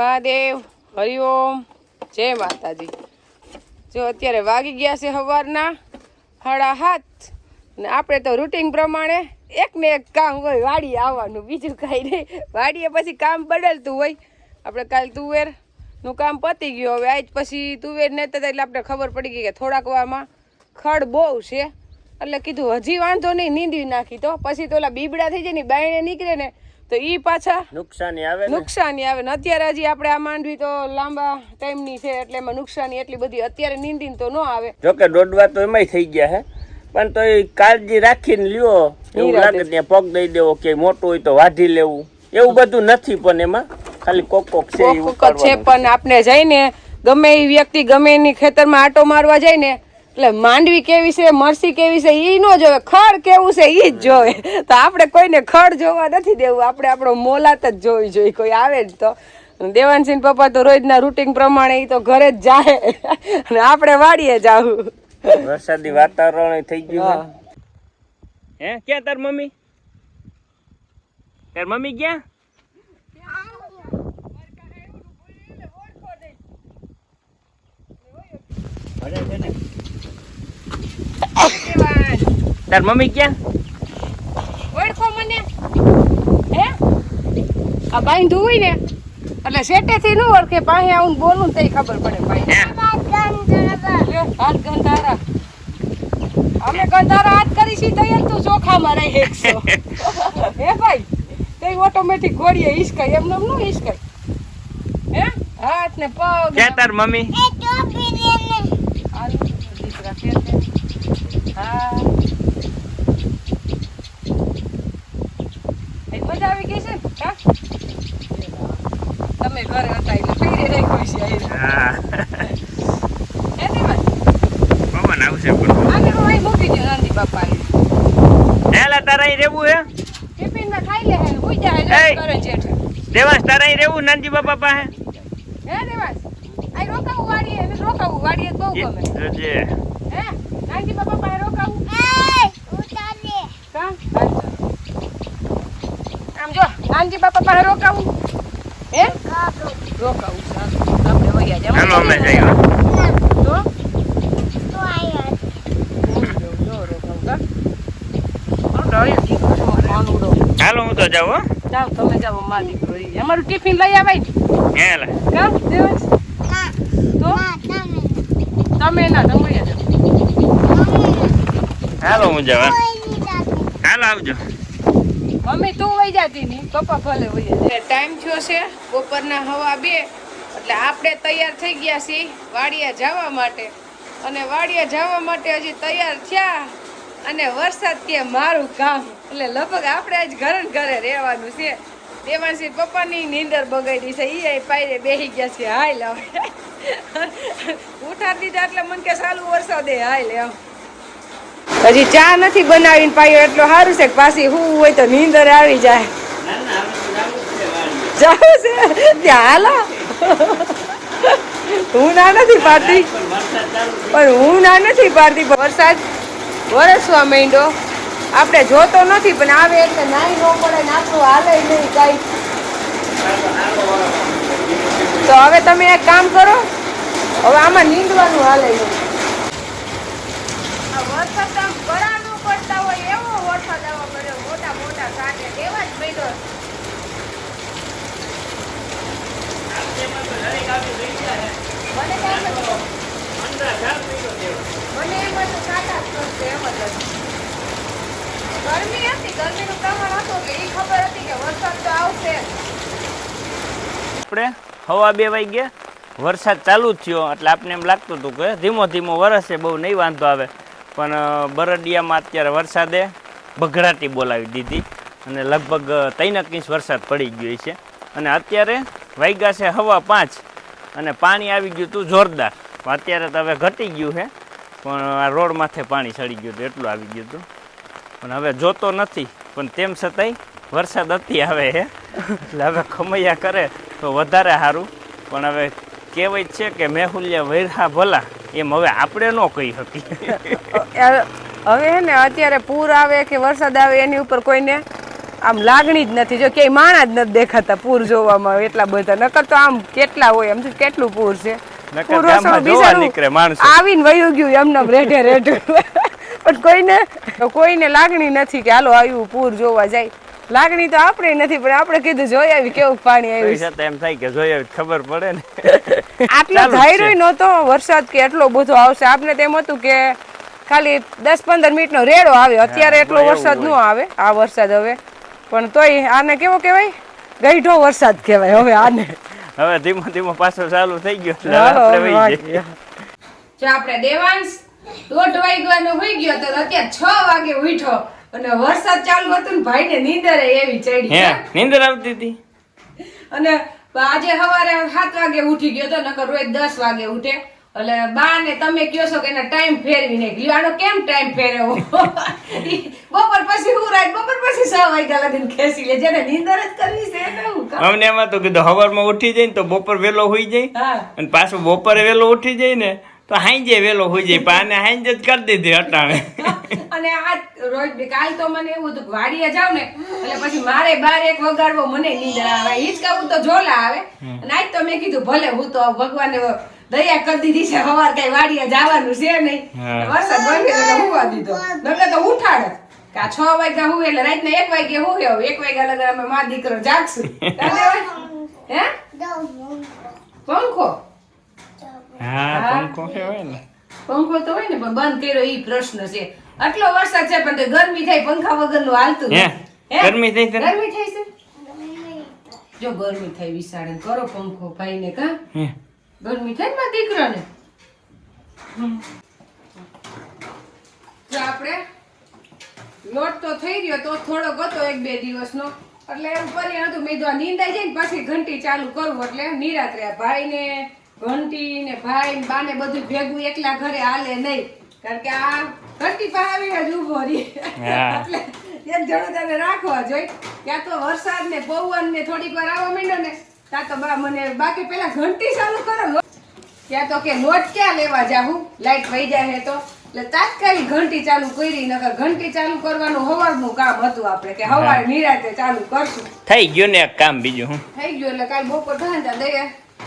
મહાદેવ હરિઓમ જય માતાજી. જો અત્યારે વાગી ગયા છે સવારના સાડા હાથ ને આપણે તો રૂટિન પ્રમાણે એક ને એક કામ હોય, વાડીએ આવવાનું, બીજું કાંઈ નહીં. વાડીએ પછી કામ બદલતું હોય. આપણે કાલ તુવેરનું કામ પતી ગયું, હવે આજ પછી તુવેર નહોતા એટલે આપણે ખબર પડી ગઈ કે થોડાક વામાં ખડ બહુ છે. એટલે કીધું, હજી વાંધો નહીં નીંદવી નાખી તો. પછી તો ઓલા બીબડા થઈ જાય ને બાયણે નીકળે ને તો ઈ પાછા નુકસાની આવે નુકસાની આવે ને. અત્યારે હજી આપણે આ માંડવી તો લાંબા ટાઈમની છે એટલે એમાં નુકસાની એટલી બધી. અત્યારે નીંદીને તો ન આવે. જોકે દોડવા તો એમાંય થઈ ગયા હે. પણ તો એ કાળજી રાખીને લ્યો. એવું લાગે ત્યાં પગ દઈ દેવો કે મોટું હોય તો વાઢી લેવું. એવું બધું નથી પણ એમાં. ખાલી કોક કોક છે છે પણ આપણે જઈને ગમે એ વ્યક્તિ ગમે એની ખેતરમાં આટો મારવા જાય ને એટલે માંડવી કેવી છે મરસી કેવી છે ઈ નો જોવે. ખડ કેવું છે ઈ જ જોવે. તો આપણે કોઈને ખડ જોવા નથી દેવું. આપણે આપણો મોલાત જ જોવી જોઈએ. કોઈ આવે જ તો. દેવાનસિંહ પપ્પા તો રોજના રૂટિન પ્રમાણે ઈ તો ઘરે જ જાય અને આપણે વાડીએ જાવું વરસાદી વાતાવરણ થઈ ગયું હે. હે? ક્યાં તાર મમ્મી? તાર મમ્મી ક્યાં? તાર મમ્મી ક્યાં? ઓળખો મને. હે? આ બાંધું હોય ને? એટલે સેટેથી ન ઓળખે પાસે આવું બોલું ને તઈ ખબર પડે ભાઈ હાથ ગંધારા. અમે ગંધારા હાથ કરી છી તૈયાર તું ચોખામાં રહી એકસો હે ભાઈ? તે ઓટોમેટિક ઘોડીએ હિસકાય એમ નામનું હિસકાય. હે? હાથ ને પગ ક્યાં તાર મમ્મી હાલ, દીકરા ફેર ફેર. હા એ મજા આવી ગઈ છે ને હા તમે ઘરે હતા એટલે ફેરી રાખ્યું છે અહીં. હા હે દેવાન? પવન આવશે પણ આને હું અહીં મૂકી દો નાની બાપા હેલા તારા અહીં રહેવું હે ટિફિનમાં ખાઈ લે હે હુઈ જાય એય. એટલે કરે જેઠ દેવાંશ તારા નાનજી બાપા પાસે? હે દેવાસ આ રોકાવું વાડીએ રોકાવું વાડીએ તો બહુ ગમે જોજે. હે નાનજી બાપા પાસે રોકાવું? કા? આમ જો નાનજી બાપા પાસે રોકાવું. હે? રોકાવું સારું. આપણે વયા જાવ હાલો અમે જઈએ. તો જો રોકાવું કા? હાલો હું તો જાઉં હો. જાઓ તમે જાઓ માં દીકરો અમારું ટિફિન લઈ આવાય ને? હેલા તો? તમે ના તમે હાલો હું હાલો આવજો. મમ્મી તું વહી જાતી ની પપ્પા ભલે વહી ટાઈમ થયો છે બપોરના હવા બે એટલે આપણે તૈયાર થઈ ગયા છીએ વાડિયા જવા માટે. અને વાડિયા જવા માટે હજી તૈયાર થયા. અને વરસાદ કે મારું કામ એટલે લગભગ આપણે આજ ઘરે ઘરે રહેવાનું છે. દેવાંશી પપ્પાની નીંદર બગાડી છે. એ પાયરે બેસી ગયા છે. હાય લાવ ઉઠાડી દીધા એટલે મને કે સાલું વરસાદે હાય લે હજી ચા નથી બનાવીને પાયો એટલો સારું છે કે પાછી હું હોય તો નીંદર આવી જાય. જવું છે. ત્યાં હાલો. હું ના નથી પાડતી. પણ હું ના નથી પાડતી. વરસાદ વરસવા માંડ્યો. આપણે જોતો નથી પણ આવે એટલે નાઈ ન પડે ને આપણું હાલે નહીં કાંઈ. તો હવે તમે એક કામ કરો હવે આમાં નીંદવાનું હાલે નહીં. આ વરસાદ આમ ગળાનું પડતા હોય એવો વરસાદ આવવા મળ્યો મોટા મોટા કાંટે એવા જ પડ્યો. મને મને એમ હતું કાંટા જ પડશે એમ જ ગરમી હતી, ગરમીનું પ્રમાણ હતું એ ખબર હતી કે વરસાદ તો આવશે આપણે હવા બે વાઈ ગયા. વરસાદ ચાલુ જ થયો, એટલે આપણે એમ લાગતું હતું કે ધીમો ધીમો વરસે, બહુ નહીં વાંધો આવે. પણ બરડિયામાં અત્યારે વરસાદે બઘડાટી બોલાવી દીધી. અને લગભગ ત્રણેક ઇંચ વરસાદ પડી ગયો છે. અને અત્યારે વાગ્યા છે હવા પાંચ. અને પાણી આવી ગયું હતું જોરદાર. અત્યારે તો હવે ઘટી ગયું છે. પણ આ રોડ માથે પાણી ચડી ગયું હતું, એટલું આવી ગયું હતું. પણ હવે જોતો નથી, પણ તેમ છતાંય વરસાદ અતિ આવે હે એટલે હવે ખમૈયા કરે તો વધારે સારું. પણ હવે કહેવાય છે કે મેહુલ્યા વૈરહા ભલા, એમ હવે આપણે ન કહી શકીએ. હવે હે ને અત્યારે પૂર આવે કે વરસાદ આવે એની ઉપર કોઈને આમ લાગણી જ નથી. જો ક્યાંય માણા જ નથી દેખાતા પૂર જોવામાં, એટલા બધા. નકર તો આમ કેટલા હોય એમ કેટલું પૂર છે? આવીને વયું ગયું એમને રેઢે રેઢું. પણ કોઈને કોઈને લાગણી નથી કે હાલો આવ્યું પૂર જોવા જાય. લાગણી તો આપણે નથી પણ આપણે કીધું જોઈ આવી કેવું પાણી આવ્યું. એમ થાય કે જોઈએ ખબર પડે ને. આટલો ધાર્યો નહોતો વરસાદ કે એટલો બધો આવશે. આપને તેમ હતું કે ખાલી દસ પંદર મિનિટનો રેડો આવે. અત્યારે એટલો વરસાદ ન આવે આ વરસાદ હવે. પણ તોય આને કેવો કહેવાય? ગઈઢો વરસાદ કહેવાય હવે આને. હવે ધીમો ધીમો પાછો ચાલુ થઈ ગયો એટલે આપણે વહી જઈએ. જો આપણે દેવાંશ દોઢ વાગ્યાનો હોઈ ગયો તો અત્યારે છ વાગે ઉઠો અને વરસાદ ચાલુ હતો ને ભાઈને નીંદર એવી ચડી. હે નીંદર આવતી હતી? અને આજે સવારે સાત વાગે ઉઠી ગયો તો નકર રોજ દસ વાગે ઉઠે. એટલે બા ને તમે કયો છો કે એના ટાઈમ ફેરવી નાખ્યો આનો કેમ ટાઈમ ફેરવો બપોર પછી હું રાત બપોર પછી છ વાગ્યા લગીને ખેંચી લે. જેને નીંદર જ કરવી છે એને હું અમને એમાં તો કીધું હવારમાં ઉઠી જાય ને તો બપોર વેલો હોઈ જાય. અને પાછું બપોરે વેલો ઉઠી જાય ને તો હાંજે વેલો હોઈ જાય. પાને હાંજે જ કરી દીધી અટાણે અને આ રોજ કાલ તો મને એવું હતું વાડીએ જાવ ને એટલે પછી મારે બાર એક વગાડવો મને નીંદર આવે. હિંચકાવું તો જોલા આવે. અને આજ તો મેં કીધું ભલે હું તો ભગવાને દયા કરી દીધી છે સવાર કઈ વાડીએ જવાનું છે નહીં. વરસાદ બંધ એટલે હુવા દીધો. નકર તો ઉઠાડે કા છ વાગ્યા હું એટલે રાતના એક વાગે હું હવે એક વાગ્યા લગન અમે મા દીકરો જાગશું. હે? પંખો? હા પંખો હોય ને. પંખો તો હોય ને પણ બંધ કર્યો ઈ પ્રશ્ન છે. આટલો વરસાદ છે પણ ગરમી થાય પંખા વગરનું હાલતું હે? ગરમી થઈ ગરમી થઈ છે? જો ગરમી થાય વિશાળ કરો પંખો ભાઈને કા? હે. ગરમી થાય ને દીકરાને? આપણે લોટ તો થઈ ગયો તો થોડોક હતો એક બે દિવસનો. એટલે એમ કરી હતું મેં આ નીંદાઈ જાય ને પછી ઘંટી ચાલુ કરવું એટલે નિરાત્રે ભાઈ ભાઈને ઘંટી ને ભાઈ ને બાને બધું ભેગું એકલા ઘરે હાલે નહીં. કારણ કે આ ઘંટી પાસે જ ઊભો રહી. એટલે એક જણો તને રાખવા જોઈ. ક્યાં તો વરસાદ ને પવન ને થોડીક વાર આવવા માંડ્યો ને. ત્યાં તો બા મને બાકી પેલા ઘંટી ચાલુ કરો. ત્યાં તો કે લોટ ક્યાં લેવા જાવું લાઈટ વહી જાય હે તો. એટલે તાત્કાલિક ઘંટી ચાલુ કરી નકર ઘંટી ચાલુ કરવાનું હવારનું કામ હતું આપણે કે હવારે નિરાતે ચાલુ કરશું. થઈ ગયું ને એક કામ બીજું હું થઈ ગયું એટલે કાલ બપોર ને દઈએ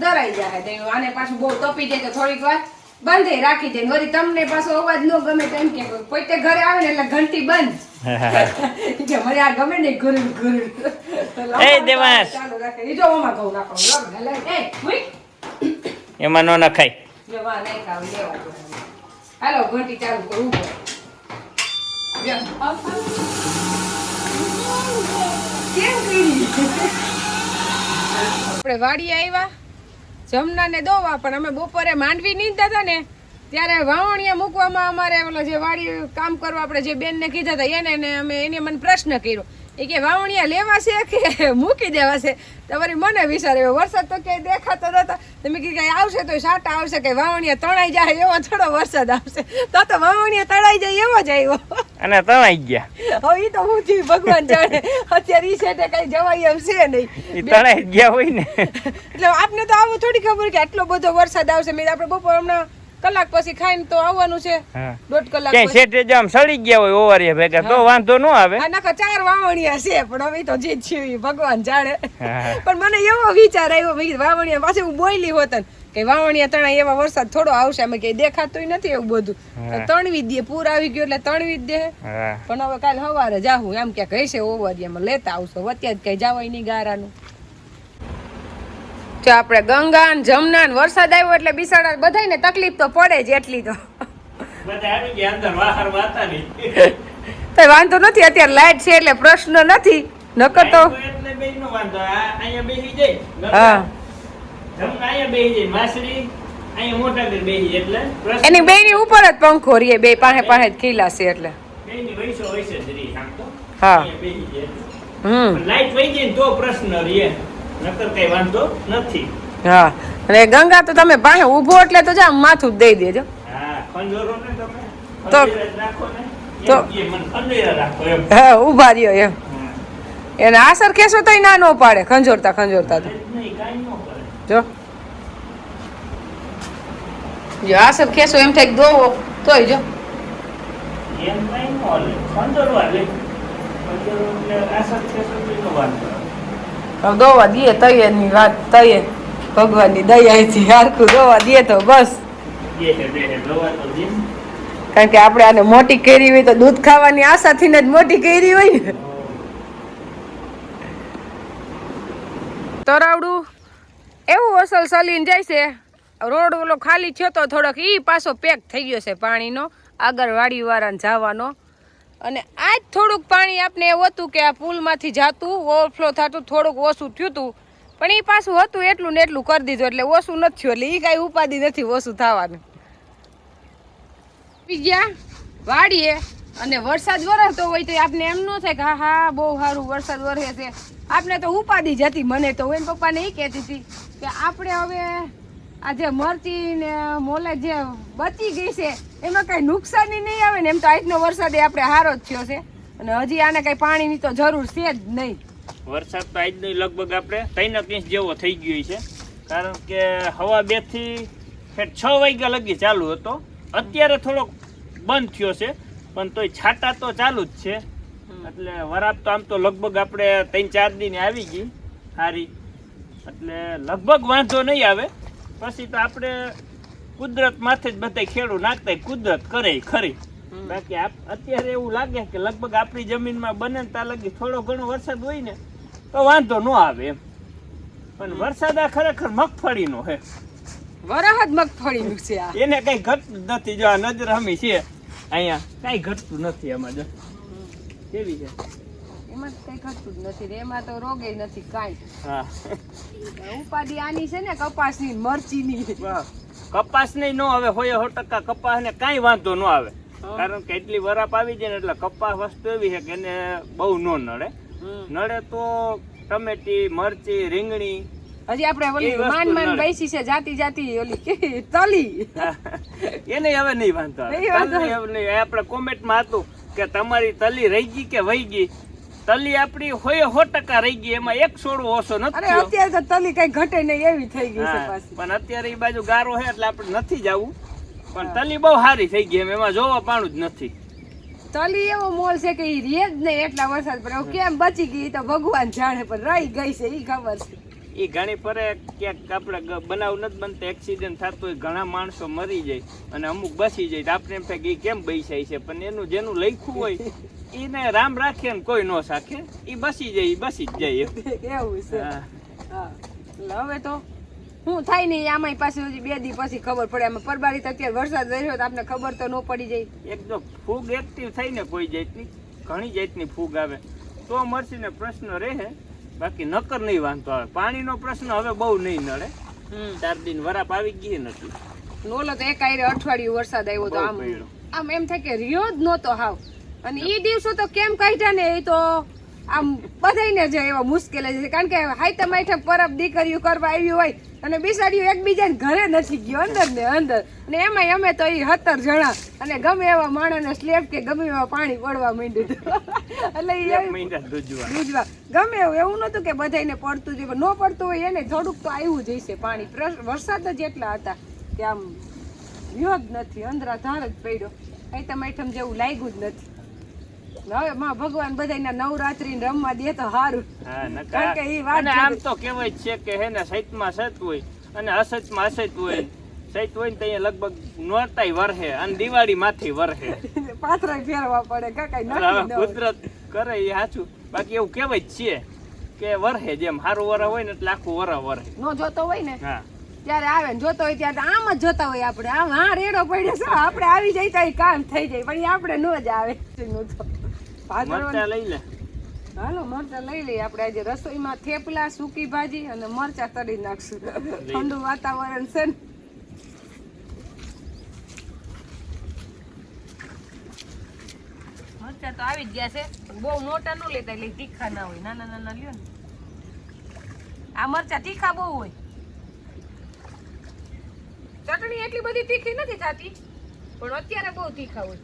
દરાઈ જાય દઈ આને પાછું બહુ તપી જાય તો થોડીક વાર. બંધે રાખી દે વળી તમને પાછો અવાજ ન ગમે તેમ કે પોતે ઘરે આવે ને એટલે ઘંટી બંધ. કે મને આ ગમે ને ગુરુ ગુરુ એ દેવાસ ચાલુ રાખે. ઈ જો ઓમાં ઘઉં નાખો લો. એ હુઈ. એમાં નો નખાય. જો વા નહીં ખાવ લેવા હાલો ઘંટી ચાલુ કરું. કેમ કરી? આપણે વાડી આવ્યા. જમના ને દોવા, પણ અમે બપોરે માંડવી નીંદતા હતા ને, ત્યારે વાવણીયા મૂકવામાં અમારે ઓલો જે વાડી કામ કરવા આપણે જે બેનને કીધા હતા, એને અમે, એને મને પ્રશ્ન કર્યો. એ કે વાવણીયા લેવા છે કે મૂકી દેવા છે? તમારી મને વિચાર એવો વરસાદ તો ક્યાંય દેખાતો નતો તમે કીધું કે આવશે તો સાટા આવશે કે વાવણીયા તણાઈ જાય એવો થોડો વરસાદ આવશે. તો તો વાવણીયા તણાઈ જાય એવો જ આવ્યો. અને તણાઈ ગયા. હવે એ તો હું જી ભગવાન જાણે. અત્યારે ઈ સેટે કઈ જવાય એમ છે નહીં. એ તણાઈ ગયા હોય ને. એટલે આપને તો આવું થોડી ખબર કે આટલો બધો વરસાદ આવશે. મેં આપણે બપોર હમણાં કલાક પછી ખાઈને તો આવવાનું છે. દોઢ કલાક ક્યાંય પછી. શેઠે જો આમ સડી ગયા હોય ઓવારીએ ભેગા તો વાંધો ન આવે. આ નાખો ચાર વાવણીયા છે પણ હવે તો જે છે ભગવાન જાણે. પણ મને એવો વિચાર આવ્યો મેં કીધું વાવણીયા પાછી હું બોયલી હોતન કે વાવણિયા તણા એવા વરસાદ થોડો આવશે અમે કઈ દેખાતું નથી એવું બધું. તણવી દે પૂર આવી ગયું એટલે તણવી જ દે. પણ હવે કાલ સવારે જાહું એમ કે હશે ઓવરિયામાં લેતા આવશો અત્યારે કઈ જવાય નહીં ગારાનું. જો આપણે ગંગા ને જમના ને વરસાદ આવ્યો એટલે બિસાડા બધાને તકલીફ તો પડે જ એટલી તો. તો વાંધો નથી અત્યારે લાઈટ છે એટલે પ્રશ્ન નથી. નકર તો એની બે એટલે બેની ઉપર જ પંખો રીએ બે પાસે પાસે જ એટલે. રહી આમ તો. હા. એટલે. હમ. લાઈટ વહી જાય તો પ્રશ્ન રહે. નકર કઈ વાંધો નથી. હા. અને ગંગા તો તમે પાસે ઊભો એટલે તો જા માથું દઈ દેજો. હા ખંજોરો ને તમે. તો- રાખો ને. તો- હા ઊભા રહ્યો એમ. એને આસર કેસો તોય ના નો પાડે ખંજોરતા ખંજોરતા તો. જો જો. આસર કેસો એમ થાય દોવો તોય જો. એમ કઈ નો હાલે. ખંજોરો એટલે આશા તો નો વાંધો. દોવા દઈએ તૈયારની વાત તૈયાર. ભગવાનની દયાથી હારખું દોવા દઈએ તો બસ. કારણ કે આપણે આને મોટી કેરી હોય તો દૂધ ખાવાની આશાથી જ મોટી કેરી હોય ને. તરાવડું એવું અસલ સલીન જાય છે. રોડ ઓલો ખાલી થયો તો થોડોક ઈ પાછો પેક થઈ ગયો છે પાણીનો. આગળ વાડીવાળાને જવાનો. અને આજ થોડુંક પાણી આપણે એવું હતું કે આ પુલમાંથી જાતું ઓવરફ્લો થતું, થોડુંક ઓછું થયું હતું પણ એ પાછું હતું એટલું ને એટલું કરી દીધું, એટલે ઓછું નથી થયું. એટલે એ કાંઈ ઉપાધિ નથી ઓછું થવાનું. ગયા વાડીએ અને વરસાદ વરસતો હોય તો આપણે એમ ન થાય કે હા હા, બહુ સારું વરસાદ વરસે છે. આપણે તો ઉપાધિ જ હતી મને તો એને પપ્પાને એ કહેતી હતી કે આપણે હવે આ જે મરચી ને મોલે જે બચી ગઈ છે એમાં કઈ નુકસાની નહીં આવે ને એમ તો આજનો વરસાદ આપણે હારો જ થયો છે. અને હજી આને કઈ પાણીની તો જરૂર છે જ નહીં. વરસાદ તો આજનો લગભગ આપણે ત્રણ ઇંચ જેવો થઈ ગયો છે. કારણ કે હવા બેથી છ વાગ્યા લગી ચાલુ હતો. અત્યારે થોડોક બંધ થયો છે પણ તોય છાટા તો ચાલુ જ છે. એટલે વરાપ તો આમ તો લગભગ આપણે ત્રણ ચાર દિન આવી ગઈ. સારી એટલે લગભગ વાંધો નહીં આવે. પછી તો આપણે કુદરત માથે જ બધા ખેડૂ નાખતા કુદરત કરે ખરી. બાકી અત્યારે એવું લાગે કે લગભગ આપણી જમીનમાં બને ત્યાં લગી થોડો ઘણો વરસાદ હોય ને તો વાંધો ન આવે એમ. પણ વરસાદ આ ખરેખર મગફળીનો હે. વરાહદ મગફળીનું છે આ. એને કઈ ઘટતું નથી જો આ નજર અમી છે અહીંયા કઈ ઘટતું નથી એમાં જો. કેવી છે? એમાં કઈ ઘટતું જ નથી એમાં તો રોગે નથી કાંઈ. હા. ઉપાધિ આની છે ને કપાસની મરચીની. કપાસ ને નો હવે હોય સો ટકા કપાસ ને કઈ વાંધો ન આવે. કારણ કે એટલી વરાપ આવી જાય ને એટલે કપાસ વસ્તુ એવી છે કે એને બહુ ન નડે. નડે તો ટમેટી મરચી રીંગણી હજી આપણે ઓલી માન માન બેસી છે જાતી જાતી ઓલી તલી. એને હવે નહીં વાંધો આવે. આપણે કોમેન્ટમાં હતું કે તમારી તલી રહી ગઈ કે વહી ગઈ? તલી આપણી હોય સો ટકા રહી ગઈ એમાં એક છોડવો ઓછો નથી. અત્યારે તો તલી કઈ ઘટે નહીં એવી થઈ ગઈ છે પાછી. પણ અત્યારે એ બાજુ ગારો છે એટલે આપણે નથી જવું. પણ તલી બહુ સારી થઈ ગઈ એમ એમાં જોવા પાણું જ નથી. તલી એવો મોલ છે કે એ રે જ નહીં એટલા વરસાદ પડે. કેમ બચી ગઈ તો ભગવાન જાણે પણ રહી ગઈ છે એ ખબર છે. એ ઘણી ફરે ક્યાંક આપણે બનાવ નથી બનતા એક્સિડન્ટ થતો હોય ઘણા માણસો મરી જાય અને અમુક બસી જાય. તો આપણે એમ થાય કે એ કેમ બેસાય છે? પણ એનું જેનું લખ્યું હોય એને રામ રાખે ને કોઈ ન સાખે. એ બસી જાય એ બસી જ જાય. એવું છે. હવે તો હું થાય નહીં આમાંય પાછી હજી બે દી પછી ખબર પડે. આમાં પરબારી અત્યારે વરસાદ રહ્યો તો આપણે ખબર તો ન પડી જાય. એકદમ ફૂગ એક્ટિવ થઈને કોઈ જાતની ઘણી જાતની ફૂગ આવે. તો મરસીને પ્રશ્ન રહે બાકી નકર નહીં વાંધો આવે. પાણીનો પ્રશ્ન હવે બહુ નહીં નડે. ચાર દિન વરાપ આવી ગઈ નથી. ઓલો તો એક આયરે અઠવાડિયું વરસાદ આવ્યો તો આમ આમ એમ થાય કે રહ્યો જ નહોતો હાવ. અને એ દિવસો તો કેમ કાઢ્યા ને એ તો? આમ બધાને જ એવા મુશ્કેલ છે કારણ કે હાઈતમ આઈટમ પરબ દીકરીઓ કરવા આવ્યું હોય અને બિસાડીઓ એકબીજાને ઘરે નથી ગયો અંદર ને અંદર. અને એમાંય અમે તો એ સત્તર જણા અને ગમે એવા માણસને સ્લેબ કે ગમે એવા પાણી પડવા માંડ્યું હતું. એટલે દૂધવા ગમે એવું એવું નહોતું કે બધાને પડતું જ ન પડતું હોય એને થોડુંક તો આવ્યું જ હશે પાણી. વરસાદ જ એટલા હતા કે આમ યોગ જ નથી અંદરા ધાર જ પડ્યો. આઈટમ આઈટમ જેવું લાગ્યું જ નથી. હવે માં ભગવાન બધાયના નવરાત્રી ને રમવા દે તો સારું કારણ કે ઈ વાત આમ તો કહેવાય છે કે હે ને સૈતમાં સત હોય અને અસતમાં અસત હોય. સૈત હોય ને લગભગ નોરતાય વરહે અને દિવાળી માંથી વરહે. પાથરા ફેરવા પડે નક્કી. કુદરત કરે એ સાચું બાકી એવું કહેવાય છે કે વરહે જેમ. સારું વર હોય ને એટલે આખું વર વરહે. નો જોતો હોય ને હા. ત્યારે આવે ને જોતો હોય ત્યારે આમ જ જોતા હોય આપણે. આમ હા રેડો પડ્યો છે. આપણે આવી જાય તો કામ થઈ જાય પણ આપણે ન જ આવે. મરચા લઈ લે. હાલો મરચા લઈ લઈએ. આપણે આજે રસોઈમાં થેપલા સૂકી ભાજી અને મરચા તળી નાખશું. ઠંડુ વાતાવરણ છે ને. મરચા તો આવી જ ગયા છે. બહુ મોટા ન લેતા એટલે તીખા ના હોય. નાના નાના લ્યો ને. આ મરચા તીખા બહુ હોય. ચટણી એટલી બધી તીખી નથી થતી પણ અત્યારે બહુ તીખા હોય.